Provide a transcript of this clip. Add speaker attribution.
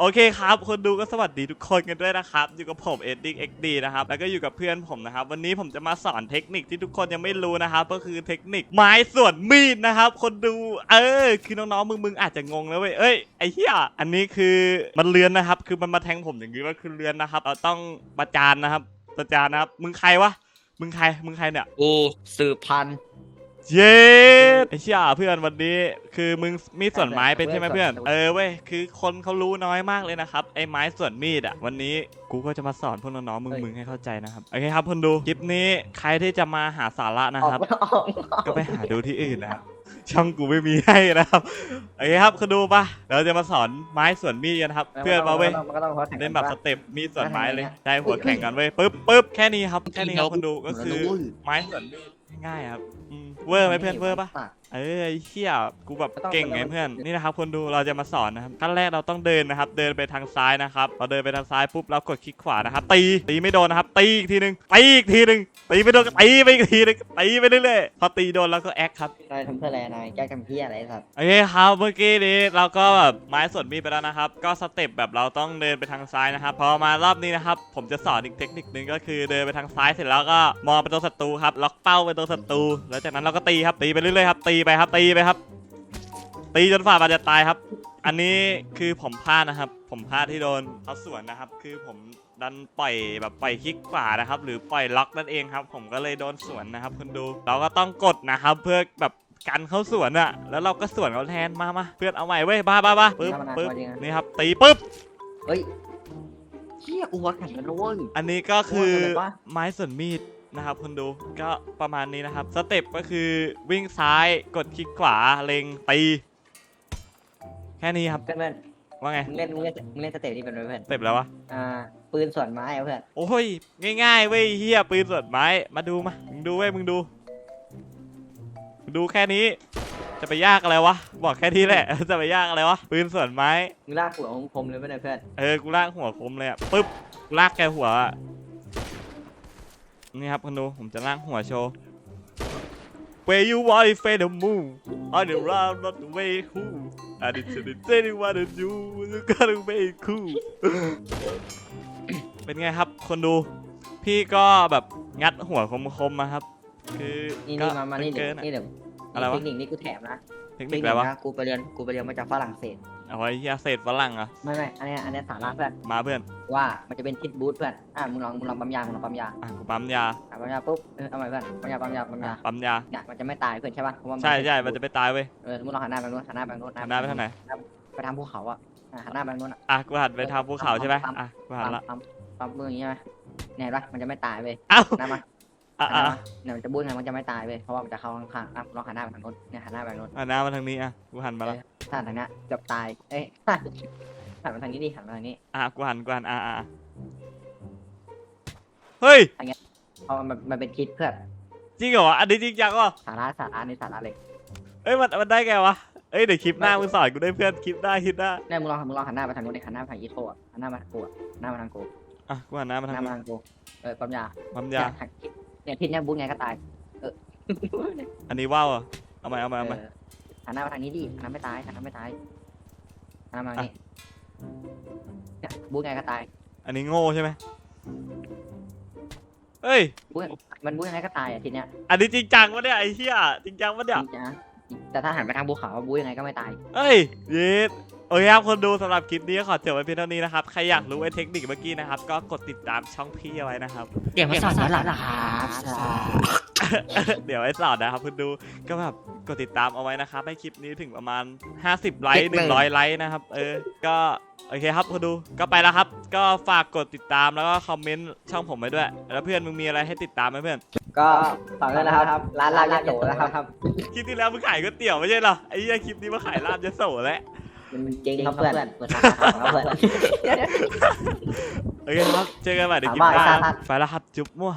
Speaker 1: โอเคครับคนดูก็สวัสดีทุกคนกันด้วยนะครับ อยู่กับผมเอ็ดดิ้งเอ็กดีนะครับ แล้วก็อยู่กับเพื่อนผมนะครับ วันนี้ผมจะมาสอนเทคนิคที่ทุกคนยังไม่รู้นะครับ ก็คือเทคนิคไม้ส่วนมีดนะครับ คนดูเออ คือน้องๆมึงมึงอาจจะงงนะเว้ยเอ้ยไอ้เหี้ยอันนี้คือมันเลือนนะครับ คือมันมาแทงผมอย่างนี้ว่าคือเลือนนะครับเราต้องประจานนะครับประจานนะครับ มึงใครวะมึงใครมึงใครเนี่ย
Speaker 2: กูสืบพันธุ์
Speaker 1: เย้ไอ้เชี่ยเพื่อนวันนี้ คือมึงมีส่วนไม้เป็นใช่ไหมเพื่อน เออเว้ยคือคนเขารู้น้อยมากเลยนะครับไอ้ไม้ส่วนมีดอะวันนี้กูก็จะมาสอนพวกน้องๆมึงมึงให้เข้าใจนะครับโอเคครับคนดูคลิปนี้ใครที่จะมาหาสาระนะครับ ก็ไปหาดูที่อื่นนะครับช่องกูไม่มีให้นะครับโอเคครับคนดูปะเราจะมาสอนไม้ส่วนมีดกันครับ เพื่อนมาเว้ย
Speaker 3: มันก็ต้องเขาแข่ง
Speaker 1: เล่นแบบสเต็ปมีดส่วนไม้เลย
Speaker 3: ว่าทำไงเนี่ย
Speaker 1: ได้หัวแข่งกันเว้ยปึ๊บปึ๊บแค่นี้ครับแค่นี้ครับคนดูก็คือไม้ส่วนมีด ง่ายๆครับอืมเวอร์ไหมเพื่อนเวอร์ปะ เออไอ้เหี้ยกูแบบ
Speaker 3: ก็ต้อง
Speaker 1: เก่งไง
Speaker 3: เป็น
Speaker 1: เพื่อน
Speaker 3: แบบ
Speaker 1: นี่นะครับคนดูเราจะมาสอนนะครับขั้นแรกเราต้องเดินนะครับ เดินไปทางซ้ายนะครับพอเดินไปทางซ้ายปุ๊บเรากดคลิกขวานะครับ ตีตีไม่โดนนะครับ ตีอีกทีหนึ่งตีอีกทีหนึ่งตีไม่โดนก็ตีไปอีกทีหนึงตีไปเรื่อยๆพอตีโดนแล้วก็แอคครับ
Speaker 3: นายทำเพื่ออะไรนายแกล้งทำเพี้ยอะไรไอ้สัตว์
Speaker 1: โอเคครับเมื่อกี้นี้เราก็แบบไม้ส่วนมีดไปแล้วนะครับ ก็สเต็ปแบบเราต้องเดินไปทางซ้ายนะครับพอมารอบนี้นะครับ ผมจะสอนอีกเทคนิคนึงก็คือเดินไปทางซ้ายเสร็จแล้วก็มองไปตรงศัตรูครับล็อกเป้าไปตรงศัตรูแล้วจากนั้นเราก็ตีครับตีไปเรื่อยๆครับตีไปครับตีไปครับ ตีจนฝ่ามันจะตายครับ อันนี้คือผมพลาดนะครับ ผมพลาดที่โดนเขาสวนนะครับ คือผมดันปล่อยแบบปล่อยคลิกขวานะครับ หรือปล่อยล็อกนั่นเองครับ ผมก็เลยโดนสวนนะครับคุณดูเราก็ต้องกดนะครับ เพื่อแบบกันเขาสวนอะแล้วเราก็สวนเขาแทนมามาเพื่อนเอาใหม่เว้ยบ้าบ้าบ้าปึ๊บปึ๊บนี่ครับตีปึ๊บ
Speaker 3: เฮ้ยเชี่ยกูหัวแข่งกันด้วย
Speaker 1: อันนี้ก็คือ
Speaker 3: โอ้ยอะไรวะ
Speaker 1: ไม้ส่วนมีด นะครับคุณดูก็ประมาณนี้นะครับสเต็ปก็คือวิ่งซ้ายกดคลิกขวาเล็งตีแค่นี้ครับ
Speaker 3: เพื่อนเพื่อน
Speaker 1: ว่าไง
Speaker 3: มึงเล่นมึงเล่นมึงเล่นสเตปนี่เป็นไหมเพื่อน
Speaker 1: สเต็ปแล้ววะ
Speaker 3: อ่าปืนส่วนไม้อะเพื่อน
Speaker 1: โอ้ยง่ายๆเว้ยเฮียปืนสดไม้มาดูมามึงดูเว้ยมึงดูมึงดูแค่นี้ จะไปยากอะไรวะบอกแค่นี้แหละ จะไปยากอะไรวะปืนส่วนไม้
Speaker 3: มึงลากหัวของคมเลยเพื่อนเพื่อน
Speaker 1: เออกูลากหัวคมเลยอะปึ๊บกูลากแกหัวอะ นี่ครับคุณดูผมจะลากหัวโชว์ Where you want to fade the moon on the round not the way cool I did to the day you wanna do you gotta make cool เป็นไงครับคนดู พี่ก็แบบงัดหัวคมๆมาครับ คือ
Speaker 3: นี่
Speaker 1: ก็
Speaker 3: นี่มามานี่
Speaker 1: เกิ
Speaker 3: เดี๋ย
Speaker 1: น
Speaker 3: ว
Speaker 1: ๆอะ
Speaker 3: นี่เดี๋ยว
Speaker 1: อะไรวะ
Speaker 3: เทคนิคนี่กูแถมนะ
Speaker 1: เทค
Speaker 3: เท
Speaker 1: นิ
Speaker 3: ค
Speaker 1: ค
Speaker 3: นิ
Speaker 1: อะไร
Speaker 3: ควะนะกูไปเรียนกูไปเรียนมาจากฝรั่งเศส
Speaker 1: เอาไว้เฮียเศษฝรั่งเหรอะ
Speaker 3: ไม่ไม่อันเนี้ยอันเนี้ยสาระเพื่อน
Speaker 1: มาเพื่อน
Speaker 3: ว่ามันจะเป็นทิศบูทเพื่อนอะมึงลองมึงลองปั๊มยามึงลองปั๊มยา
Speaker 1: อะกูปั๊มยา
Speaker 3: อะปั๊มยาปุ๊บเออเอาใหม่เพื่อนปั๊มยาปั๊มยาปั๊มยา
Speaker 1: ปั๊มยา
Speaker 3: เนี่ยมันจะไม่ตายเพื่อนใช่ป่ะเพราะว่า
Speaker 1: ใช่ใช่มันจะไปตายเว้ย
Speaker 3: เออสมมติเราหันหน้าไปทางนู้นหันหน้าไปทางนู้น
Speaker 1: หันหน้าไปทางไหน
Speaker 3: ไปทางภูเขาอะอะหันหน้าไปทางนู้นอะ
Speaker 1: อะกูหันไปทางภูเขาใช่ไหมอะกูหัน
Speaker 3: ปั๊ม
Speaker 1: ละ
Speaker 3: ปั๊มปั๊มมืออย่างงี้ใช่ไหมเนี่ยเห็นปะมันจะไม่ตายเว้ย
Speaker 1: เอ้า
Speaker 3: หันหน้ามา
Speaker 1: อะ
Speaker 3: หันห
Speaker 1: อะ
Speaker 3: น้ามาเนี่ยมันจะบูทไงมันจะไม่ตายเว้ยเพราะว่ามันจะเข้าข้างๆอะลองหันหน้าไปทางนู้นเนี่ยหันหน้าไปทางนู้น
Speaker 1: หันหน้ามาทางนี้อะกูหันมาแล้ว
Speaker 3: ถ้าทางเนี้ยเกือบตายเอ้ย หันมาทางนี้ดิหันมาทางนี้
Speaker 1: อะกูหันกูหันอะอะอะเฮ้ย
Speaker 3: เพราะมันมันเป็นทิศเพื่อน
Speaker 1: จริงเหรออันนี้จริงจังวะ
Speaker 3: สาระสาระในสาระเลย
Speaker 1: เอ้ยมันมันได้ไงวะเอ้ยเดี๋ยวคลิปหน้ามึงสอนกูได้เพื่อนคลิปหน้าคลิปหน้า
Speaker 3: เนี่ยมึงลองมึงลองหันหน้าไปทางนู้นดิหันหน้าไปทางอีโทอะหันหน้ามาทางกูอะหันหน้ามาทางกู
Speaker 1: อะกูหันหน้ามา
Speaker 3: หัน
Speaker 1: ทา
Speaker 3: ห
Speaker 1: ง
Speaker 3: น้า
Speaker 1: นี้
Speaker 3: มาทางกูเออปั๊มยา
Speaker 1: ปั๊ม
Speaker 3: เนี่ย
Speaker 1: ยา
Speaker 3: ทางทิศ เนี่ยทิศเนี่ยบูทไงก็ตาย เออ
Speaker 1: อันนี้ว่าวอะเอาใหม่เอาใหม่เอาใหม่
Speaker 3: เออหันหน้ามาทางนี้ดิหันหน้าไม่ตายหันหน้าไม่ตายหันหน้ามาทางนี้เนี่ยบูทไงก็ตาย
Speaker 1: อันนี้โง่ใช่ไหมเอ้ย
Speaker 3: บูทมันบูทยังไงก็ตายอะทีเนี้ย
Speaker 1: อันนี้จริงจังวะเนี่ยไอ้เหี้ยจริงจังวะเนี่ย
Speaker 3: จริงจังแต่ถ้าหันไปทางภูเขาบูทยังไงก็ไม่ตาย
Speaker 1: เอ้ยเย็ด โอเคครับคนดูสำหรับคลิปนี้ขอจบไว้เพียงเท่านี้นะครับ ใครอยากรู้ไอ้เทคนิคเมื่อกี้นะครับ ก็กดติดตามช่องพี่เอาไว้นะครับ
Speaker 3: เดี๋ยวมาสอนแล้วล่ะครับ
Speaker 1: เดี๋ยวไอ้สอนนะครับคุณดูก็แบบกดติดตามเอาไว้นะครับ ให้คลิปนี้ถึงประมาณ 50 ไลค์100 ไลค์นะครับ เออ ก็โอเคครับคุณดูก็ไปแล้วครับ ก็ฝากกดติดตามแล้วก็คอมเมนต์ช่องผมไว้ด้วย แล้วเพื่อนมึงมีอะไรให้ติดตามไหมเพื่อน
Speaker 3: ก็ฝากด้วยนะครับ ร้านลาบยาโสนะครับ
Speaker 1: คลิปที่แล้วมึงขายก๋วยเตี๋ยวไม่ใช่เหรอ ไอ้เหี้ยคลิปนี้มาขายลาบยะโสแล้ว
Speaker 3: มันเจ๊งครับเพื่อนเปิดร้านครับเพื่อน
Speaker 1: โอเคครับ เจอกันใหม่ในคลิปหน้า
Speaker 3: ถามว่าไอ้ซาทัด
Speaker 1: ไปแล้วครับ จุ๊บมั่ว